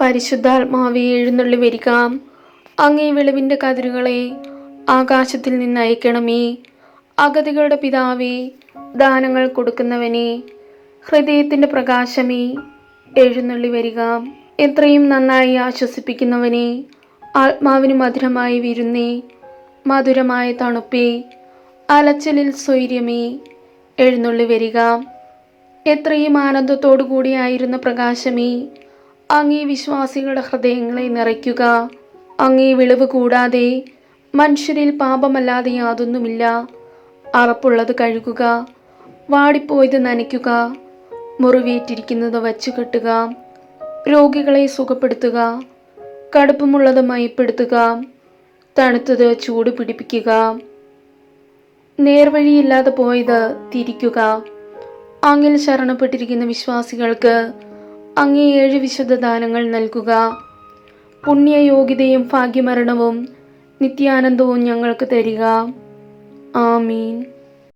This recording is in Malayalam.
പരിശുദ്ധാത്മാവെ എഴുന്നള്ളി വരിക. അങ്ങേ വിളവിന്റെ കതിരുകളെ ആകാശത്തിൽ നിന്ന് അയക്കണമേ. അഗതികളുടെ പിതാവേ ദാനങ്ങൾ കൊടുക്കുന്നവനെ ഹൃദയത്തിന്റെ പ്രകാശമേ എഴുന്നള്ളി വരിക. എത്രയും നന്നായി ആശ്വസിപ്പിക്കുന്നവനെ ആത്മാവിന് മധുരമായി വിരുന്നേ. മധുരമായ തണുപ്പേ അലച്ചലിൽ സ്വൈര്യമേ എഴുന്നള്ളി വരിക. എത്രയും ആനന്ദത്തോടു കൂടിയായിരുന്ന പ്രകാശമേ അങ്ങേ വിശ്വാസികളുടെ ഹൃദയങ്ങളെ നിറയ്ക്കുക. അങ്ങേ വിളിവ് കൂടാതെ മനുഷ്യരിൽ പാപമല്ലാതെ യാതൊന്നുമില്ല. അറപ്പുള്ളത് കഴുകുക. വാടിപ്പോയത് നനയ്ക്കുക. മുറിവേറ്റിരിക്കുന്നത് വച്ചു കെട്ടുക രോഗികളെ സുഖപ്പെടുത്തുക. കടുപ്പമുള്ളത് മയപ്പെടുത്തുക. തണുത്തത് ചൂട് പിടിപ്പിക്കുക. നേർവഴിയില്ലാതെ പോയത് തിരിക്കുക. അങ്ങിൽ ശരണപ്പെട്ടിരിക്കുന്ന വിശ്വാസികൾക്ക് അങ്ങേ ഏഴ് വിശുദ്ധ ദാനങ്ങൾ നൽകുക. പുണ്യയോഗ്യതയും ഭാഗ്യമരണവും നിത്യാനന്ദവും ഞങ്ങൾക്ക് തരിക. ആമീൻ.